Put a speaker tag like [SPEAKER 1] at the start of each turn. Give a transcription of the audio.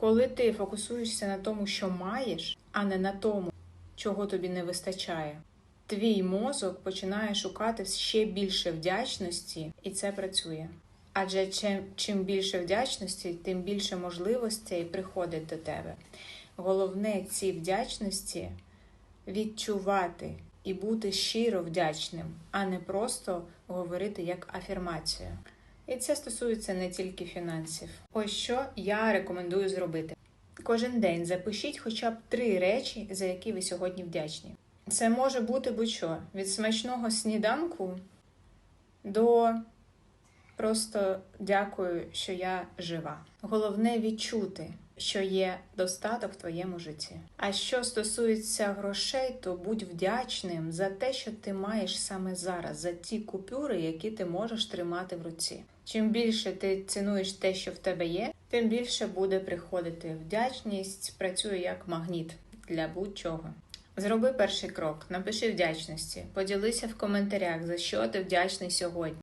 [SPEAKER 1] Коли ти фокусуєшся на тому, що маєш, а не на тому, чого тобі не вистачає, твій мозок починає шукати ще більше вдячності, і це працює. Адже чим, чим більше вдячності, тим більше можливостей приходить до тебе. Головне ці вдячності відчувати і бути щиро вдячним, а не просто говорити як афірмацію. І це стосується не тільки фінансів. Ось що я рекомендую зробити. Кожен день запишіть хоча б три речі, за які ви сьогодні вдячні. Це може бути будь-що від смачного сніданку до просто дякую, що я жива. Головне відчути, що є достаток в твоєму житті. А що стосується грошей, то будь вдячним за те, що ти маєш саме зараз, за ті купюри, які ти можеш тримати в руці. Чим більше ти цінуєш те, що в тебе є, тим більше буде приходити вдячність, працює як магніт для будь-чого. Зроби перший крок, напиши вдячності, поділися в коментарях, за що ти вдячний сьогодні.